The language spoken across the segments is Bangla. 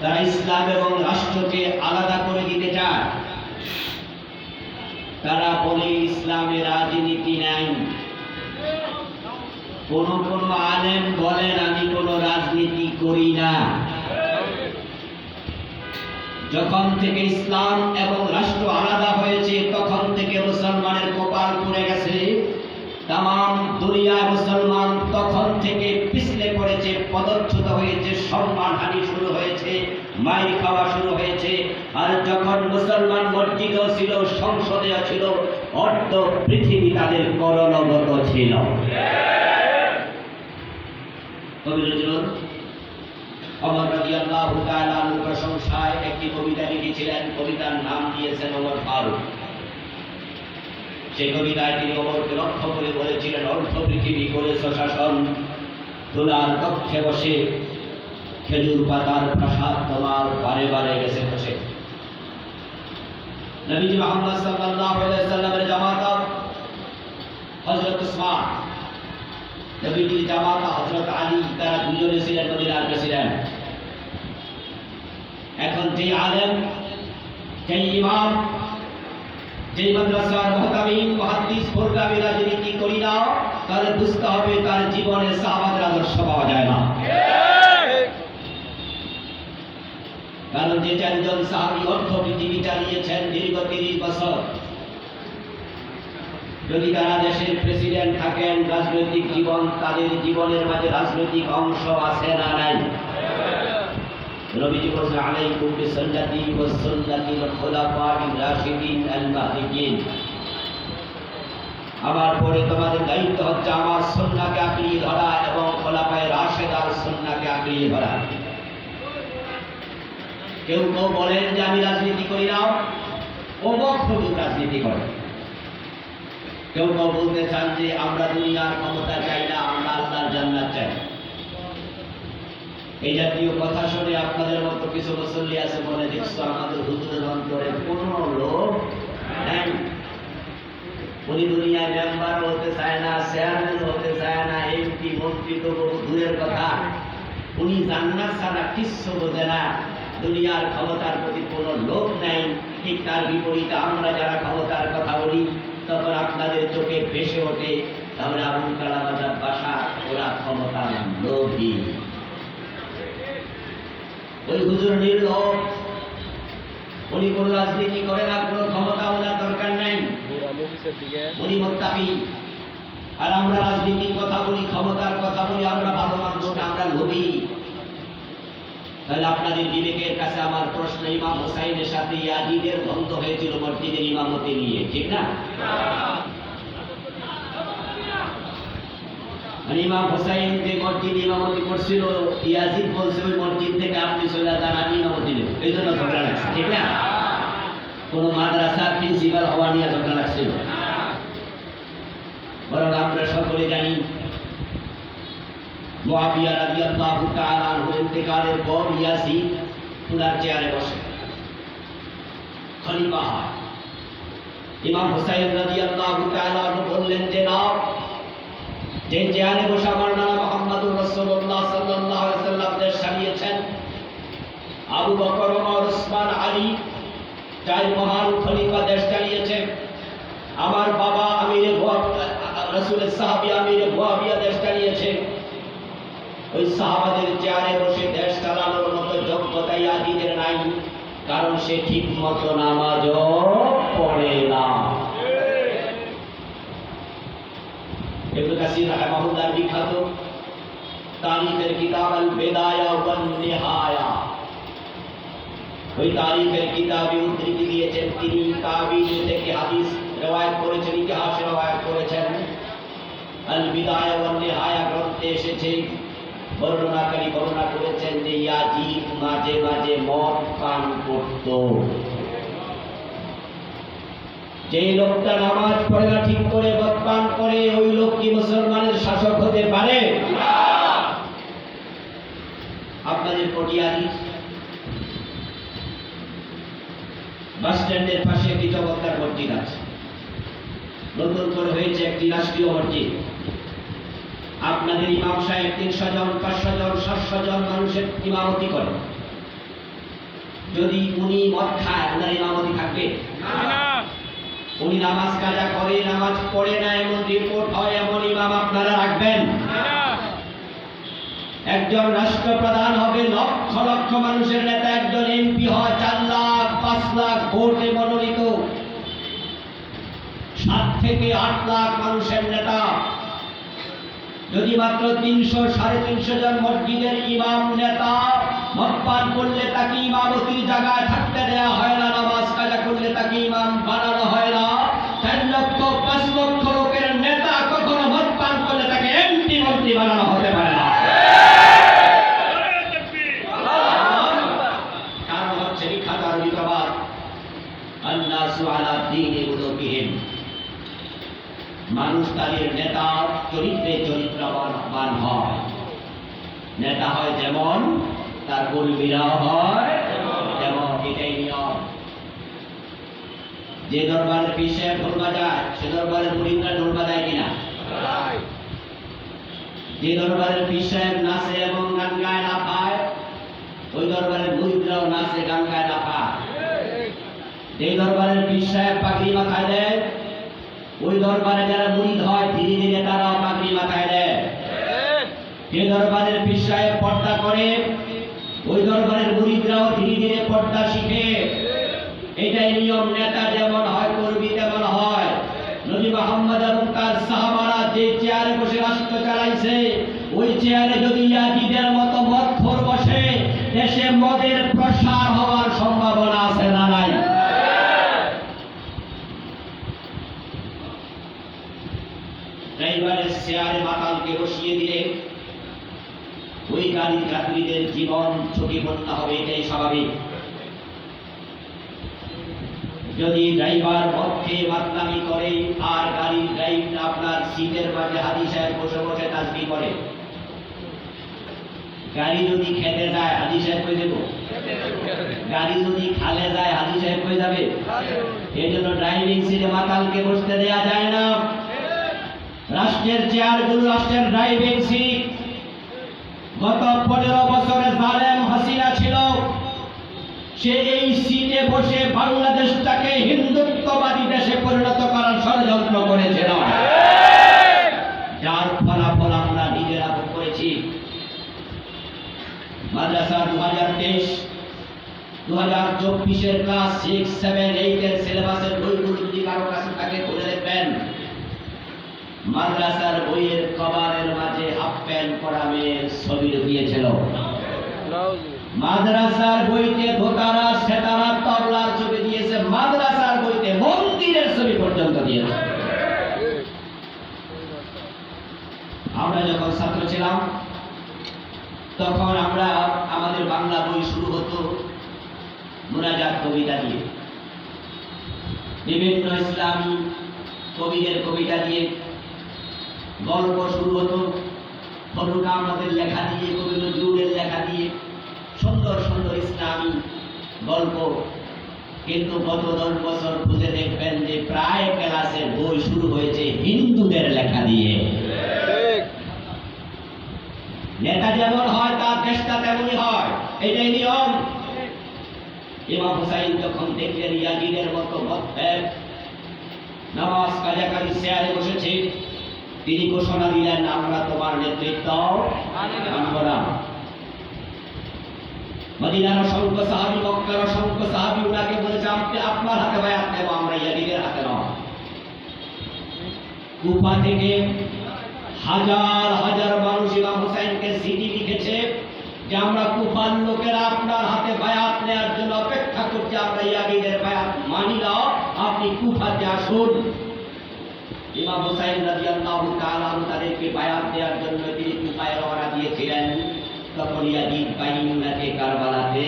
তারা ইসলাম এবং রাষ্ট্রকে আলাদা করে দিতে চায়। তারা বলে, ইসলামে রাজনীতি নাই। কোন কোন আলেম বলেন, আমি কোনো রাজনীতি করি না। যখন থেকে ইসলাম এবং রাষ্ট্র আলাদা হয়েছে, তখন থেকে মুসলমানের কপাল পড়ে গেছে। তাম দুনিয়ায় মুসলমান তখন থেকে পিছলে পড়েছে, পদচ্যুত হয়েছে, সম্মানহানি শুরু হয়েছে মাইর খাওয়া শুরু হয়েছে। আর যখন মুসলমান মসজিদও ছিল সংসদেও ছিল, অর্ধ পৃথিবী তাদের করণগত ছিল। অমর তাআলা আনহুর প্রশংসায় একটি কবিতা লিখেছিলেন। কবিতার নাম দিয়েছেন ওমর ফারুক। সেই কবিতায় তিনি ওমরকে লক্ষ্য করে বলেছিলেন, অর্ধ পৃথিবী করেছ শাসন তুলার কক্ষে বসে খেজুর পাতার প্রাসাদ তোমার বারে বারে গেছে বসে নবীজি মোহাম্মদ সাল্লাল্লাহু আলাইহি সাল্লামের জামাতা হযরত উসমান। নবীজির জামাতা হযরত আলী, তারা দুজনে ছিলেন মদিনার প্রেসিডেন্ট। এখন যে আলেম যে ইমাম যে মাদ্রাসার মহতামিম, মহাদ্দিস প্রোগ্রামে রাজনীতি করি না, তাহলে বুঝতে হবে তার জীবনে সাহাবাদের আদর্শ পাওয়া যায় না। কারণ যে চারজন সাহাবি অর্থ পৃথিবী চালিয়েছেন দীর্ঘ তিরিশ বছর। যদি তারা দেশের প্রেসিডেন্ট থাকেন, রাজনৈতিক জীবন, তাদের জীবনের মাঝে রাজনৈতিক অংশ আছে না নাই? আমার পরে তোমাদের দায়িত্ব হচ্ছে আমার সুন্নাহকে আঁকড়িয়ে ধরা এবং খোলাফায়ে রাশেদার সুন্নাহকে আঁকড়িয়ে ধরা। কেউ কেউ বলেন যে আমি রাজনীতি করি না। অমক হুজুর রাজনীতি করে। কেউ কেউ বলতে চান যে আমরা দুনিয়ার ক্ষমতা চাই না, আমরা আল্লাহর জান্নাত চাই। এই জাতীয় কথা শুনে আপনাদের মতো কিছু মুসল্লি আছে মনে দেখছ, আমাদের হুজুরের অন্তরে কোনো লোক নাই। উনি দুনিয়ায় মেম্বার হতে চায় না, চেয়ারম্যান হতে চায় না, এমপি, মন্ত্রী তো বহু দূরের কথা। উনি জান্নাত ছাড়া কিচ্ছু বোঝে না। দুনিয়ার ক্ষমতার প্রতি কোনো লোভ নাই। ঠিক তার বিপরীতে আমরা যারা ক্ষমতার কথা বলি, তখন আপনাদের চোখে ভেসে ওঠে, তাহলে আবুল কালাম আজাদ বাসা, ওরা ক্ষমতার লোভী। ওই হুজুর নির্লোভ, উনি কোনো রাজনীতি করে না, কোনো ক্ষমতা ওনার দরকার নাই। উনি মোত্তাকি। আর আমরা রাজনীতির কথা বলি, ক্ষমতার কথা বলি, আমরা ভালো মানুষ আমরা লোভী। তাহলে আপনাদের বিবেকের কাছে আমার প্রশ্ন, ইমাম হোসাইনের সাথে ইয়াজিদের দ্বন্দ্ব হয়েছিল মসজিদের ইমামতি নিয়ে, ঠিক না? মানে ইমাম হোসাইন যে মসজিদ ইমামতি করছিল, ইয়াজিদ বলছে ওই মসজিদ থেকে আপনি চলে যান, আমি ইমামতি নেব। এই জন্য ঝগড়া লাগছে, ঠিক না? কোনো মাদ্রাসার প্রিন্সিপাল হওয়া নিয়ে ঝগড়া লাগছিল। বরং আমরা সকলে জানি মুআবিয়া রাদিয়াল্লাহু তাআলা আনহু ইন্তেকালের পর ইয়াসিদ উনার চেয়ারে বসে। খলিফা হয়। ইমাম হুসাইন রাদিয়াল্লাহু তাআলা আনহু বললেন, যে নাও, যে চেয়ারে বসে আমার নানা মোহাম্মদুর রাসূলুল্লাহ সাল্লাল্লাহু আলাইহি সাল্লাম দেশ সারিয়েছেন আবু বকর, ওমর ওসমান আলী, চার মহান খলিফা দেশ চালিয়েছে আমার বাবা আমিরে রসুলের সাহাবি আমিরে মুআবিয়া দেশ চালিয়েছে ওই সাহাবাদের চেয়ারে বসে দেশ চালানোর মতো যোগ্যতা ইয়াজিদের নাই, কারণ সে ঠিক মতো নামাজও পড়ে না। ইবনে কাসির রাহিমাহুল্লাহ বিখ্যাত। তারিখের কিতাব আল বেদায়া নিহায়া ওই তারিখের কিতাবে উদ্ধৃতি দিয়েছেন তিনি তাবিজ থেকে হাদিস রওয়ায়াত করেছেন, ইতিহাস রওয়ায়াত করেছেন। আল বিদায়া ওয়ান নিহায়া গ্রন্থে এসেছে বর্ণনাকারী বর্ণনা করেছেন যে ইয়াজিদ মাঝে মাঝে মদ পান করত। যে লোকটা নামাজ পড়ে না, ঠিক করে মদ পান করে, ওই লোক কি মুসলমানের শাসক হতে পারে? আপনাদের পটিয়ারি বাস স্ট্যান্ডের পাশে একটি চমৎকার মসজিদ আছে। নতুন করে হয়েছে একটি রাষ্ট্রীয় মসজিদ। আপনাদের ইমাম সাহেব তিনশো জন পাঁচশো জন, সাতশো জন মানুষের ইমামতি করে। যদি উনি মদ খায় ওনার ইমামতি থাকবে? উনি নামাজ কাজা করে, নামাজ পড়ে না, এমন রিপোর্ট হয়, এমন ইমাম আপনারা রাখবেন। একজন রাষ্ট্রপ্রধান হবে, লক্ষ লক্ষ মানুষের নেতা, একজন এমপি হয়, চার লাখ, পাঁচ লাখ ভোটে মনোনীত। সাত থেকে আট লাখ মানুষের নেতা। যদি মাত্র তিনশো, সাড়ে তিনশো জন মসজিদের ইমাম, নেতা মতপান করলে তাকে ইমামতির জায়গায় থাকতে দেওয়া হয় না, নামাজ কাজা করলে তাকে ইমাম বানানো হয় না চার লক্ষ পাঁচ লক্ষ লোকের নেতা কখনো মতপান করলে তাকে এমপি মন্ত্রী বানানো হতে পারে না কারণ হচ্ছে বিখ্যাত আরবি প্রবাদ আন্নাসু আলা দীনি উলুকিহিম মানুষ তাদের নেতা চরিত্রে চরিত্রবান হয় নেতা হয় যেমন তার কর্মীরাও হয় যেমন এটাই নিয়ম যে দরবারের পিছিয়ে ঢোল বাজায় সে দরবারের মুরিদরা ঢোল বাজায় কিনা যে দরবারের পীর সাহেব নাচে এবং গান গায় পায় ওই দরবারের মুরিদরাও নাচে, গান গায় না পায় যে দরবারের পীর সাহেব পাগড়ি মাথায় দেয়, ওই দরবারে যারা মুরিদ হয়, ধীরে ধীরে তারাও পাগড়ি মাথায় দেয়। যে দরবারের পীর সাহেব পর্দা করে, ওই দরবারের মুরিদরাও ধীরে ধীরে পর্দা শিখে। এটাই নিয়ম, নেতা যেমন হয়, কর্মী তেমন হয়। নবী মোহাম্মদ এবং তার সাহাবারা যে চেয়ারে বসে রাষ্ট্র চালাইছে ওই চেয়ারে যদি ইয়াজিদের মতো মদ খোর বসে, দেশে মদের প্রসার হওয়ার সম্ভাবনা আছে না নাই? ড্রাইভারের চেয়ারে মাতালকে বসিয়ে দিলে ওই গাড়ির যাত্রীদের জীবন ঝুঁকিপূর্ণ হবে, এটাই স্বাভাবিক। যদি ড্রাইভার পক্ষে মাতলামি করে আর গাড়ির ড্রাইভ আপনার সিটের মাঝে হাদি সাহেব বসে বসে তাজবি করে গাড়ি যদি খেতে যায় হাদি সাহেব কই দেব? গাড়ি যদি খালে যায় হাদি সাহেব কই যাবে? এই জন্য ড্রাইভিং সিটে মাতালকে বসতে দেয়া যায় না। রাষ্ট্রের চেয়ারগুলো রাষ্ট্রের ড্রাইভিং সিট গত পনেরো বছরে জালেম হাসিনা ছিল। সে এই সিটে বসে বাংলাদেশটাকে হিন্দুত্ববাদী দেশে পরিণত করার ষড়যন্ত্র করেছিল যার ফলাফল আমরা নিজেরা ভোগ করেছি মাদ্রাসা দু হাজার তেইশ দু হাজার চব্বিশের ক্লাস সিক্স সেভেন এইটের সিলেবাসের বইগুলো যদি কারও কাছে থাকে খুলে দেখবেন। মাদ্রাসার বইয়ের কভারের মাঝে হাফ প্যান্ট পরা মেয়ের ছবি ঢুকিয়েছিল মাদ্রাসার বইতে ধোতারা সেতারা তবলার ছবি দিয়েছে মাদ্রাসার বইতে মন্দিরের ছবি পর্যন্ত দিয়েছে আমরা যখন ছাত্র ছিলাম তখন আমরা আমাদের বাংলা বই শুরু হতো মোনাজাত কবিতা দিয়ে। বিভিন্ন ইসলামী কবিদের কবিতা দিয়ে গল্প শুরু হতো ফরুক লেখা দিয়ে কবি নজরুলের লেখা দিয়ে, সুন্দর সুন্দর ইসলামী গল্প। কিন্তু গত দশ বছর খুঁজে দেখবেন যে প্রায় ক্লাসের বই শুরু হয়েছে হিন্দুদের লেখা দিয়ে। নেতা যেমন হয়, তার দেশটা তেমনই হয়। এটাই নিয়ম। ইমাম হুসাইন যখন দেখলেন ইয়াজিদের মতো মতভেদ নামাজ কাজাকারি শেয়ারে বসেছে। তিনি ঘোষণা দিলেন, আমরা তোমার নেতৃত্ব মানব না। মদিনার অসংখ্য সাহাবি, মক্কার অসংখ্য সাহাবি উনাকে বলেছে, আপনি আপনার হাতে বায়াত নেব, আমরা ইয়াজিদের হাতে নয় কুফা থেকে হাজার হাজার মানুষ ইমাম হুসাইনকে সিটি লিখেছে যে আমরা কুফার লোকেরা আপনার হাতে বায়াত নেওয়ার জন্য অপেক্ষা করছি, আমরা ইয়াজিদের বায়াত মানি না আপনি কুফাতে আসুন। ইমাম হুসাইন রাদিয়াল্লাহু তাআলা আনহু তাদেরকে বায়াত দেওয়ার জন্য তিনি কুফায় রওনা দিয়েছিলেন। তখন ইয়াজিদ বাহিনী উনাকে কারবালাতে,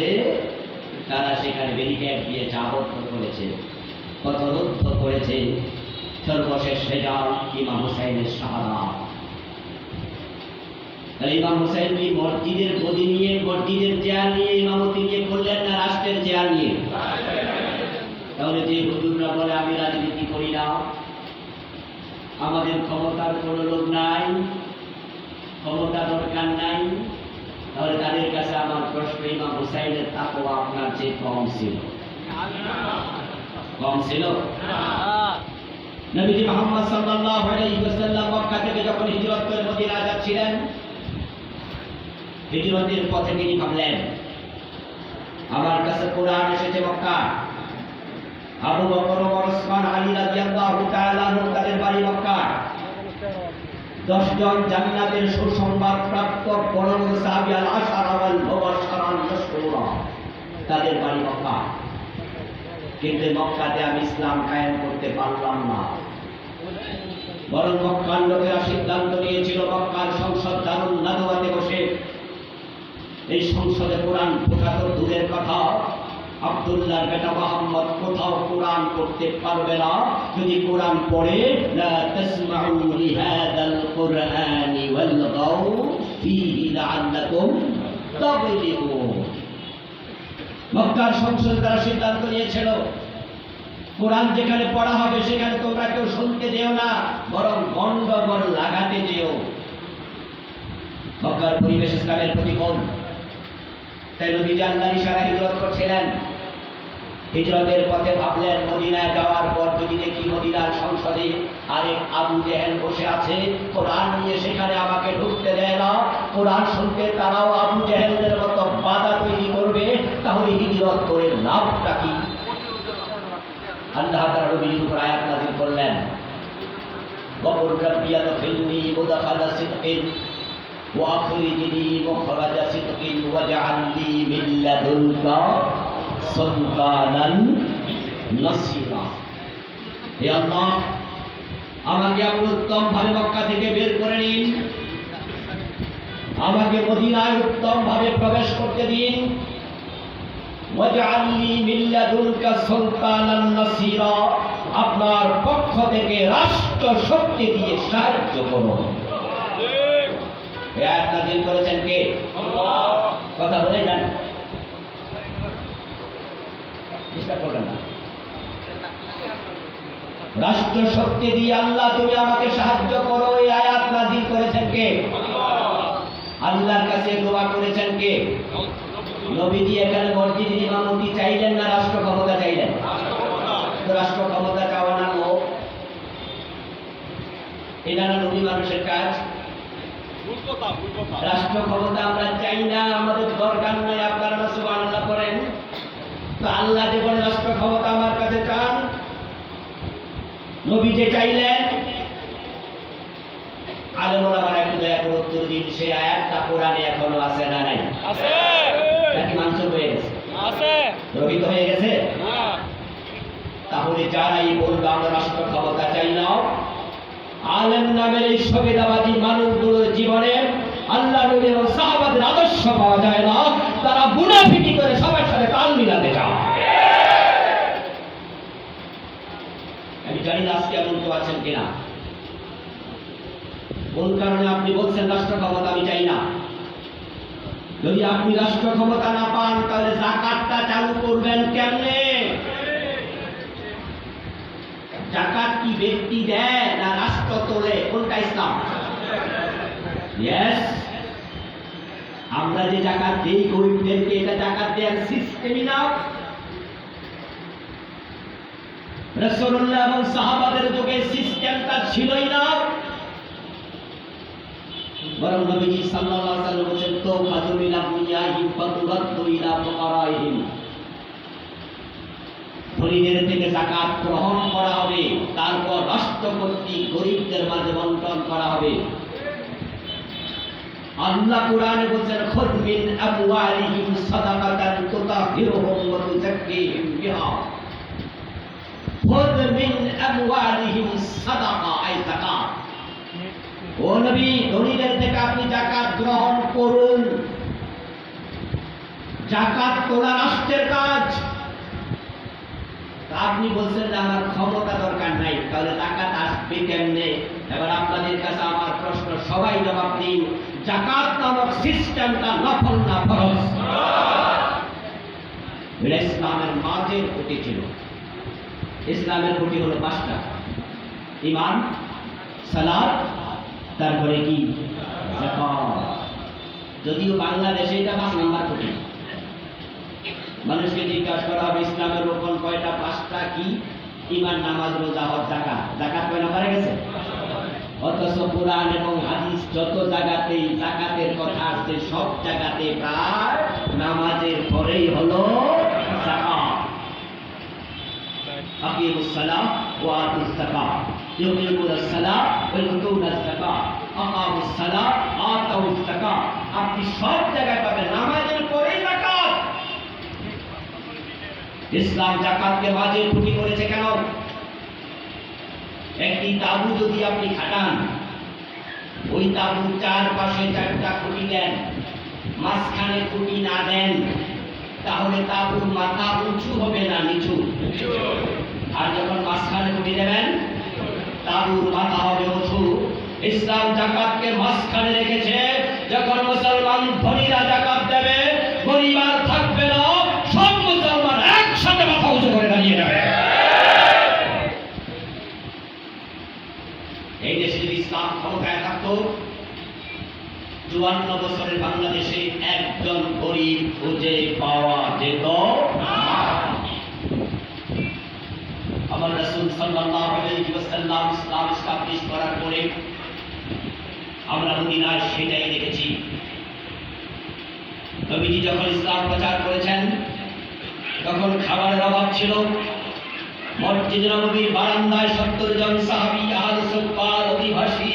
তারা সেখানে ব্যারিকেড দিয়ে আবদ্ধ করেছে পথরুদ্ধ করেছে। সর্বশেষ রেজাল্ট ইমাম হুসাইনের শাহাদা ইমাম হুসাইন কি মসজিদের গদি নিয়ে, মসজিদের চেয়ার নিয়ে ইমামতি নিয়ে করলেন না রাষ্ট্রের চেয়ার নিয়ে? তাহলে যে হুজুররা বলে, আমি রাজনীতি করি না। আমাদের ক্ষমতার কোনো লোক নাই, ক্ষমতা দরকার নাই। তাহলে তাদের কাছে আমার প্রশ্ন, ইমাম হুসাইনের তাকওয়া আপনার চেয়ে কম ছিল। কম ছিল? নবীজি মোহাম্মদ সাল্লাল্লাহু আলাইহি ওয়াসাল্লাম মক্কা থেকে যখন হিজরত করে মদিনা যাচ্ছিলেন হিজরতের পথে তিনি ভাবলেন, আমার কাছে কোরআন এসেছে মক্কা। আবু বকর ওমর ওসমান আলী রাদিয়াল্লাহু তাআলা তাদের বাড়ি মক্কা। দশজন জান্নাতের সুসংবাদ প্রাপ্ত বড় সাহাবী আল আশারা ওয়াল মুবাশশারান মাশহুরা তাদের বাড়ি মক্কা। কিন্তু মক্কাতে আমি ইসলাম কায়েম করতে পারলাম না। বরং মক্কার লোকেরা সিদ্ধান্ত নিয়েছিল, মক্কার সংসদ দারুল নাদওয়াতে বসে এই সংসদে কোরআন ঢোকা তো দূরের কথা। আব্দুল্লাহর বেটা মোহাম্মদ কোথাও কোরআন পড়তে পারবে না। যদি কোরআন পড়ে, লা মক্কার সংসদে তারা সিদ্ধান্ত নিয়েছিল, কোরআন যেখানে পড়া হবে সেখানে তোমরা কেউ শুনতে যেও না, বরং গন্ডগোল লাগাতে যেও মক্কার পরিবেশ ইসলামের প্রতিকূল তাই নদী আল্লাহ সারা হিজরত করছিলেন। হিজরতের পথে ভাবলেন, মদিনায় যাওয়ার পর যদি দেখি মদিনার সংসদে আরেক আবু জেহেন বসে আছে, কোরআন নিয়ে সেখানে আমাকে ঢুকতে দেয় না। কোরআন শুনতে তারাও আবু জেহেনদের মতো বাধা তৈরি করবে, তাহলে হিজরত করে লাভটা কি? আল্লাহ তারা নবীর উপর আয়াত নাজিল করলেন। واخرجني مخرج صدق واجعل لي من لدنك سلطانا نصيرا হে আল্লাহ আমাকে আপনি উত্তম ভাবে মক্কা থেকে বের করে নিন আমাকে মদিনায় উত্তম ভাবে প্রবেশ করতে দিন ওয়াজআল লি মিন লাদুনকা সুলতানান নাসীরা আপনার পক্ষ থেকে রাষ্ট্র শক্তি দিয়ে সাহায্য করুন এই করেছেন কে? কথা বলে যান। রাষ্ট্র শক্তি দিয়ে আল্লাহ, তুমি আমাকে সাহায্য করো, এই আয়াত নাযিল করেছেন কে? আল্লাহর কাছে দোয়া করেছেন কে? নবীজি এখানে মসজিদের ইমামতি চাইলেন না, রাষ্ট্র ক্ষমতা চাইলেন? রাষ্ট্র ক্ষমতা চাওয়া না এটা না নবী মানুষের কাজ। রাষ্ট্র ক্ষমতা আমরা চাই না আমাদের দরকার নয় আপনারা না সুবহানাল্লাহ করেন তো আল্লাহ যে বলে রাষ্ট্র ক্ষমতা আমার কাছে চান নবী যে চাইলেন আলেমরা আমার একটু দয়া করে উত্তর দিন সেই আয়াতটা কোরআনে এখনও আছে না নাই? আছে। নাকি মানসুখ হয়ে গেছে? আছে। রবিত হয়ে গেছে? হ্যাঁ। তাহলে যারাই বলবে আমরা রাষ্ট্র ক্ষমতা চাই না আলেম নামের এই সুবিধাবাদী মানুষগুলোর জীবনে আল্লাহ এবং সাহাবাদের আদর্শ পাওয়া যায় না। তারা মুনাফিকি করে সবার সাথে তাল মিলাতে চায়। আমি জানি না আজকে এমন কেউ আছেন কিনা। কোন কারণে আপনি বলছেন রাষ্ট্র ক্ষমতা আমি চাই না? যদি আপনি রাষ্ট্র ক্ষমতা না পান, তাহলে জাকাতটা চালু করবেন কেমনে? জাকাত কি ব্যক্তি দেয় না রাষ্ট্র তোলে কোনটা ইসলাম? আমরা যে জাকাত দেই গরিবদেরকে, এটা জাকাত দেওয়ার সিস্টেমই না। এবং সাহাবাদের যুগে সিস্টেমটা ছিলই না। বরং নবীজি সাল্লাল্লাহু আলাইহি ওয়াসাল্লাম বলেছেন তো ধনীদের থেকে জাকাত গ্রহণ করা হবে, তারপর রাষ্ট্র কর্তৃক গরিবদের মাঝে বন্টন করা হবে। আল্লাহ কোরআনে বলছেন, খুদ মিন আমওয়ালিহিম সাদাকাতান তুতাহিরুহুম ওয়া তুযাক্কিহিম বিহা। খুদ মিন আমওয়ালিহিম সাদাকা, আই যাকাত ও নবী, ধনীদের থেকে আপনি জাকাত গ্রহণ করুন। জাকাত তোলা রাষ্ট্রের কাজ। আপনি বলছেন যে আমার ক্ষমতা দরকার নাই, তাহলে জাকাত আসবে কেমনে? এবার আপনাদের কাছে আমার প্রশ্ন, সবাই জবাব দিন জাকাত নামক সিস্টেমটা নফল না ফরজ? এটা ইসলামের মাঝের খুঁটি ছিল। ইসলামের খুঁটি হলো পাঁচটা। ইমান সালাদ, তারপরে কি? যদিও বাংলাদেশে এটা পাঁচ নাম্বার কঠিন মানুষকে জিজ্ঞাসা করা হবে ইসলামের রোপণ কয়টা পাঁচটা কি ইমান নামাজ রোজা হজ জাকাত জাকাত কয় নাম্বারে গেছে অথচ কোরআন এবং হাদিস যত জায়গাতেই জাকাতের কথা আসছে সব জায়গাতে প্রায় নামাজের পরেই হলো জাকাত أقيموا الصلاة وآتوا الزكاة يقيمون الصلاة ويؤتون الزكاة أقاموا الصلاة آتوا الزكاة আপনি সব জায়গায় পাবেন নামাজের ইসলাম জাকাতকে মাঝে খুঁটি করেছে কেন? একটি তাবু যদি আপনি খাটান, ওই তাবুর চারপাশে চারটা খুঁটি দেন, মাঝখানে খুঁটি না দেন, তাহলে তাবুর মাথা উঁচু হবে না নিচু? আর যখন মাঝখানে খুঁটি দেবেন তাবুর মাথা হবে উঁচু। ইসলাম জাকাতকে মাঝখানে রেখেছে, যখন মুসলমান ধনীরা জাকাত দেবে গরিব আর থাকবে না সব মুসলমান একসাথে মাথা উঁচু করে দাঁড়িয়ে যাবে এই দেশে যদি ইসলাম ক্ষমতায় থাকতো। চুয়ান্ন বছরের বাংলাদেশে একজন গরিব খুঁজে পাওয়া যেত আমার রাসূল সাল্লাল্লাহু আলাইহি ওয়াসাল্লাম ইসলাম এস্টাবলিশ করার পরে আমরা মদিনায় সেটাই দেখেছি। নবীজি যখন ইসলাম প্রচার করেছেন, তখন খাবারের অভাব ছিল। মসজিদ নবীর বারান্দায় সত্তর জন সাহাবী আহলে সুফার অধিবাসী,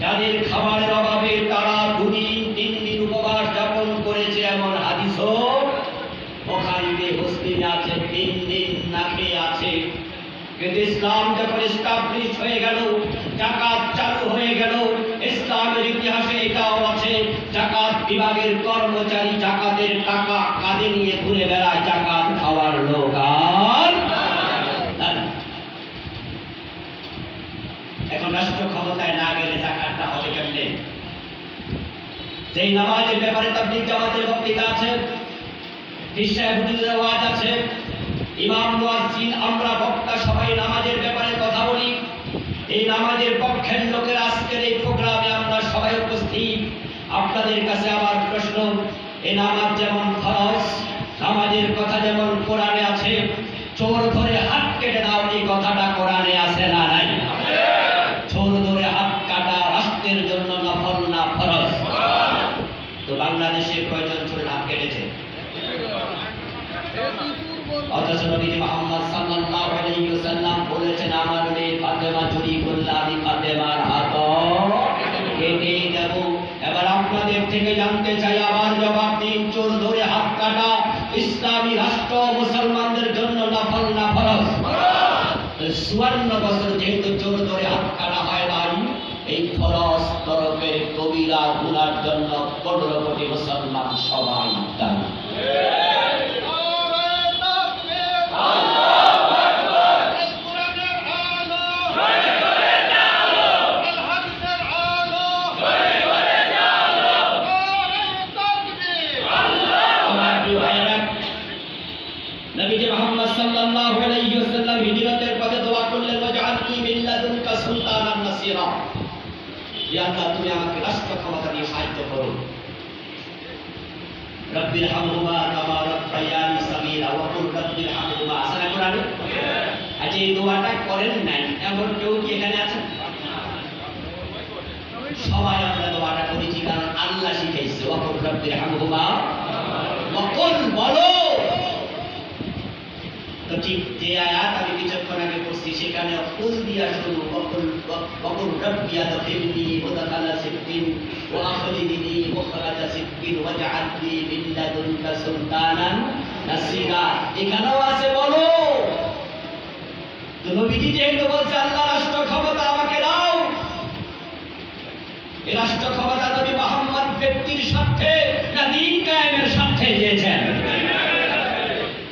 যাদের খাবারের অভাবে তারা দুদিন, তিন দিন উপবাস যাপন করেছে এমন হাদিসও ওখানে মুসলিমে আছে, তিন দিন না আছে। কিন্তু ইসলাম যখন এস্টাবলিশ হয়ে গেল, জাকাত চালু হয়ে গেল, ইসলামের ইতিহাসে এটাও আছে, জাকাত বিভাগের কর্মচারী জাকাতের টাকা কাঁধে নিয়ে ঘুরে বেড়ায় জাকাত খাওয়ার লোক আর নাই। এখন রাষ্ট্র ক্ষমতায় না গেলে জাকাতটা হবে কেমনে? যেই নামাজের ব্যাপারে তাবলিগ জামাতের বক্তৃতা আছে বিশ্বায় ওয়াজ আছে, ইমাম আমরা বক্তা সবাই নামাজের ব্যাপারে কথা বলি। এই নামাজের পক্ষের লোকের আজকের এই প্রোগ্রামে আমরা সবাই উপস্থিত। আপনাদের কাছে আমার প্রশ্ন এই নামাজ যেমন ফরজ, নামাজের কথা যেমন কোরআনে আছে চোর ধরে হাত কেটে দাও এই কথাটা কোরআনে আছে না নাই চোর ধরে হাত কাটা রাষ্ট্রের জন্য নফল না ফরজ তো বাংলাদেশে কয়জন চোরের হাত কেটেছে? অথচ নবীজি মুহাম্মদ সাল্লাল্লাহু আলাইহি ওয়াসাল্লাম বলেছেন, আমার মেয়ে ফাতেমা আমি ফাতেমার হাত কেটে দেব। এবার আপনাদের থেকে জানতে চাই জবাব দিন, চোর ধরে হাত কাটা ইসলামী রাষ্ট্র মুসলমানদের জন্য নফল না ফরজ? বছর যেহেতু চোর ধরে হাত নবীজি মুহাম্মদ সাল্লাল্লাহু আলাইহি ওয়াসাল্লাম হিজরতের পথে দোয়া করলেন, ওয়াজআলনি মিন লাদুনকা সুলতানান নাসীরা। ইয়া আল্লাহ, তুমি আমাকে রাষ্ট্র ক্ষমতা দিয়ে সাহায্য করো। হামহুমা কামা রাব্বায়ানি ওয়া কুল হামহুমা না কোরআনে? আজ এই দোয়াটা করেন এমন কেউ কি এখানে সবাই আমরা দোয়াটা করেছি কারণ আল্লাহ শিখাইছে, ওয়া কুল হামহুমা ওয়াকুল বলো। তো ঠিক যে আয়াত আমি কিছুক্ষণ আগে সেখানে অকুল দিয়া শুরু ওয়াকুল ওয়াকুল রাব্বিয়া ও মুদখালা সিদ্দিন ও দিদি ও খরাজা সিদ্দিন লাদুনকা সুলতানান নাসিরা। এখানেও আছে বলো তো নবীজি যেহেতু বলছে আল্লাহ রাষ্ট্র ক্ষমতা আমাকে দাও এই রাষ্ট্র ক্ষমতা নবী মোহাম্মদ ব্যক্তির স্বার্থে না দিন কায়েমের স্বার্থে দিয়েছেন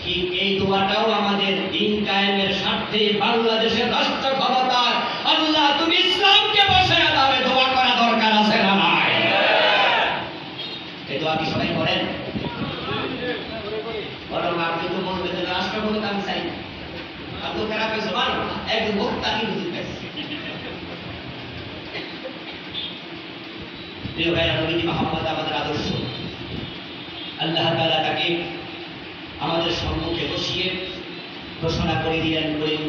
ঠিক এই দোয়াটাও আমাদের দিন কায়েমের স্বার্থে বাংলাদেশের রাষ্ট্র ক্ষমতা আল্লাহ তুমি ইসলামকে বসে দাবে দোয়া করা দরকার আছে না নাই এই দোয়া কি সবাই করেন বরং আপনি তো বলবেন যে রাষ্ট্র ক্ষমতা আমি চাই না। আপনি খারাপ হয়েছে মানো এক বক্তা কি বুঝতে পারছি প্রিয় ভাইরা নবীজি মোহাম্মদ আমাদের আদর্শ। আল্লাহ তাআলা তাকে আমাদের সম্মুখে বসিয়ে ঘোষণা করে দিলেন, বলেন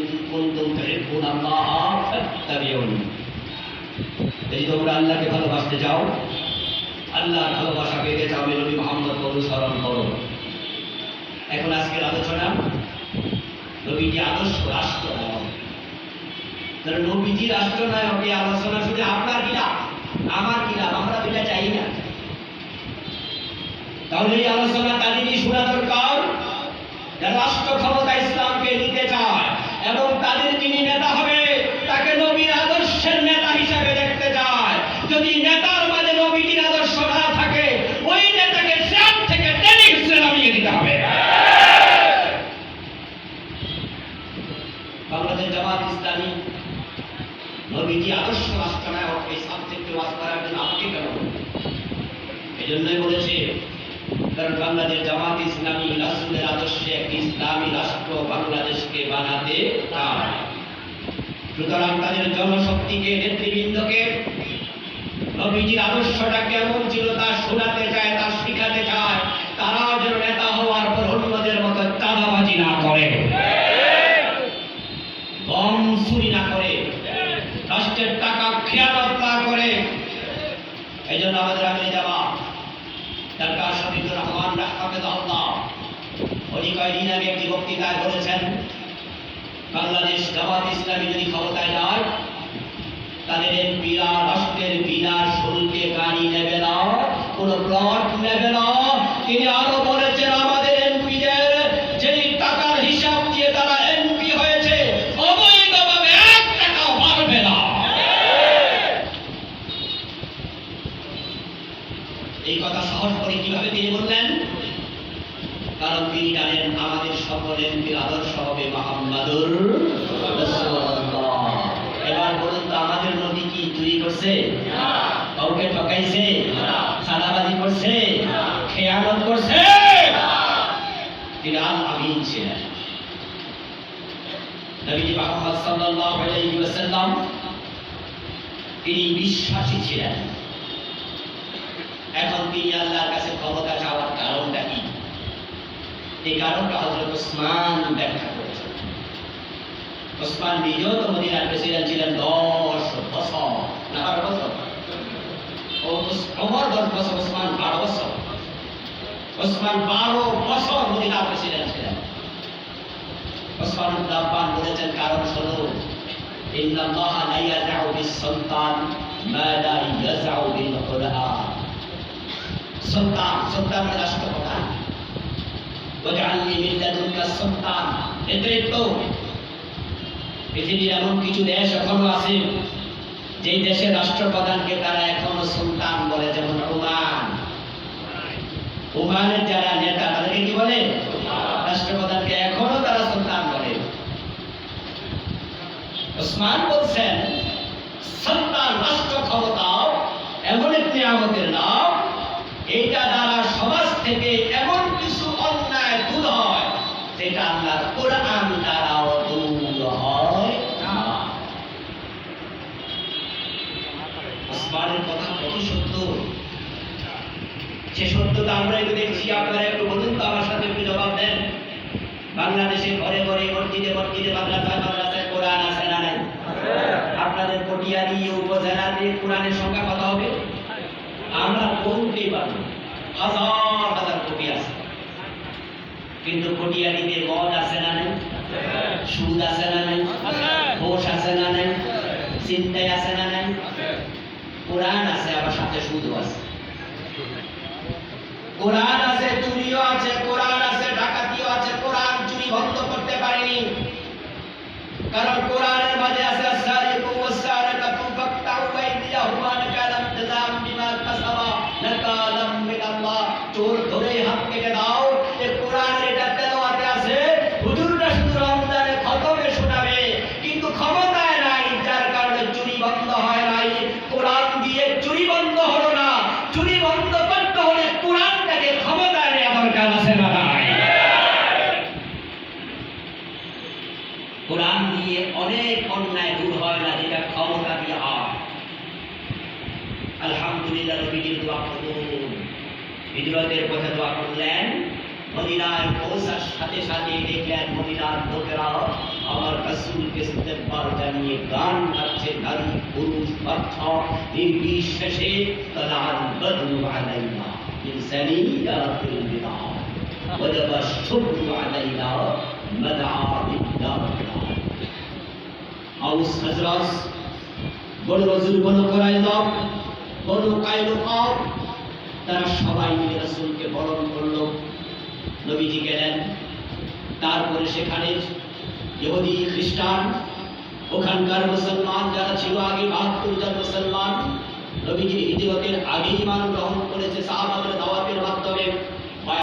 তোমরা আল্লাহকে ভালোবাসতে চাও, আল্লাহর ভালোবাসা পেতে চাও নবী মোহাম্মদ, অনুসরণ করো। এখন আজকের আলোচনা নবীজি আদর্শ রাষ্ট্র নবীজি রাষ্ট্রনায়ক এই আলোচনা শুধু আপনার কিনা আমার কিনা আমরা এটা চাই না। তাহলে এই আলোচনা তাদেরই শোনা দরকার রাষ্ট্র ক্ষমতা ইসলামকে নিতে চায় এবং তাদের যিনি নেতা হবে, তাকে নবীর আদর্শের নেতা হিসাবে দেখতে চায়। যদি নেতার মাঝে নবীজির আদর্শ না থাকে, ওই নেতাকে স্যাপ থেকে টেনে হিসেবে নামিয়ে দিতে হবে। বাংলাদেশ জামাত ইসলামী নবীজি আদর্শ রাষ্ট্রনায়ক এই জনশক্তিকে, নেতৃবৃন্দকে, নবীজির আদর্শটা কেমন ছিল তা শোনাতে চায়, তা শিখাতে চায়, তারাও যেন নেতা হওয়ার পর অন্যদের মতো চাঁদাবাজি না করে। না করে। রাষ্ট্রের টাকা খেয়ালত না করে। জন্য আমাদের আগে যাওয়া ডাক্তার শফিকুর রহমান রাহমাতুল্লাহ উনি কয়েকদিন আগে একটি বক্তৃতায় বলেছেন, বাংলাদেশ জামাত ইসলামী যদি ক্ষমতায় যায়, তাদের এমপিরা রাষ্ট্রের বিনা শুল্কে গাড়ি নেবে না কোনো প্লট নেবে না তিনি আরও বলেছেন আমাদের এমপিদের যেই টাকার হিসাব দিয়ে তারা এমপি হয়েছে অবৈধভাবে এক টাকাও পারবে না এই কথা সাহস করে কীভাবে তিনি বললেন কারণ তিনি জানেন আমাদের সকল এমপির আদর্শ হবে মোহাম্মদুর রাসূলুল্লাহ। এবার বলুন তো আমাদের নবী কি চুরি করছে কাউকে ঠকাইছে সাদাবাজি করছে খেয়ানত করছে তিনি আল আমিন ছিলেন নবীজি মুহাম্মদ সাল্লাল্লাহু আলাইহি ওয়াসাল্লাম তিনি সাক্ষী ছিলেন এখন তিনি আল্লাহর কাছে ক্ষমতা চাওয়ার কারণটা কি? এই কারণটা হজরত ওসমান ব্যাখ্যা করেছেন। ওসমান নিজেও তো মদিনার প্রেসিডেন্ট ছিলেন দশ বছর, না বারো বছর? ওমর দশ বছর, ওসমান বারো বছর। ওসমান বারো বছর মদিনার প্রেসিডেন্ট ছিলেন। ওসমান উদ্দাব্বান বলেছেন, কারণ হলো ইন্নাল্লাহ লা ইয়াদাউ বিস সুলতান মেলা ইয়াজাউদ্দিন কোরআন সুলতান সুলতান রাষ্ট্রপ্রধান ওয়াজআলনি মিন লাদুনকা সুলতান নেতৃত্ব পৃথিবীর এমন কিছু দেশ এখনও আছে, যেই দেশের রাষ্ট্রপ্রধানকে তারা এখনও সুলতান বলে, যেমন ওমান। ওমানের যারা নেতা, তাদেরকে কি বলে? রাষ্ট্রপ্রধানকে এখনও তারা সুলতান বলে। ওসমান বলছেন সন্তান রাষ্ট্র ক্ষমতা এমন একটি আমাদের নাম। এইটা দ্বারা সমাজ থেকে এমন কিছু অন্যায় দূর হয়, যেটা আল্লাহর কোরআন দ্বারাও দূর হয়। ওসমানের কথা কত সত্য? সে সত্যতা আমরা একটু দেখছি, আপনারা একটু বলুন তো আমার সাথে একটু জবাব দেন। বাংলাদেশে ঘরে ঘরে মসজিদে মসজিদে মাদ্রাসায় মাদ্রাসায় কোরআন আছে না নাই কোরআনের সংখ্যা কত হবে? আমরা পারব হাজার হাজার আছে। কিন্তু পটিয়ারিতে মদ আছে না নাই? সুদ আছে না নাই? আছে না নাই? চিন্তায় আছে না নাই? কোরআন আছে, আবার সাথে সুদও আছে। কোরআন আছে, চুরিও আছে, কোরআন আছে, ডাকাতিও আছে, কোরআন চুরি বন্ধ করতে পারেনি। কারণ কোরআনের মাঝে আছে আসারিকু ওয়াসারিকাতু ফাকতাউ আইদিয়াহুমা নাকালাম জাযাম বিমা কাসাবা নাকালাম মিনাল্লাহ চোর ধরে হাত কেটে দাও এই কোরআনের এটা তেলাওয়াতে আছে হুজুররা শুধু রমজানে খতমে শোনাবে কিন্তু ক্ষমতায় নাই যার কারণে চুরি বন্ধ হয় নাই কোরআন দিয়ে চুরি বন্ধ হলো না চুরি বন্ধ করতে হলে কোরআনটাকে ক্ষমতায় নেওয়া দরকার আছে না নাই কোরআন দিয়ে অনেক অন্যায় দূর হয় না যেটা ক্ষমতা দিয়ে হয় আলহামদুলিল্লাহ আলহামদুলিল্লাহ নবীজির দোয়া কবুল হিজরতের পথে দোয়া করলেন মদিনায় পৌঁছার সাথে সাথে দেখলেন মদিনার লোকেরা আমার রাসূলকে ইস্তেকবার জানিয়ে গান গাচ্ছে নারী পুরুষ বাচ্চা নির্বিশেষে তালাল বদরু আলাইনা من سنيات البدع وجب الشكر علينا مدعا بالدار আউস হাজরাস বড় রজুল বড় করাইলাম বড় কায়লকাম তারা সবাই মিলে রাসূলকে বরণ করল। নবীজি গেলেন। তারপরে সেখানে ইহুদি, খ্রিস্টান, ওখানকার মুসলমান যারা ছিল আগে বাহাত্তর জন মুসলমান, নবীজি হিজরতের আগেই ইমান গ্রহণ করেছে সাহাবাদের দাওয়াতের মাধ্যমে।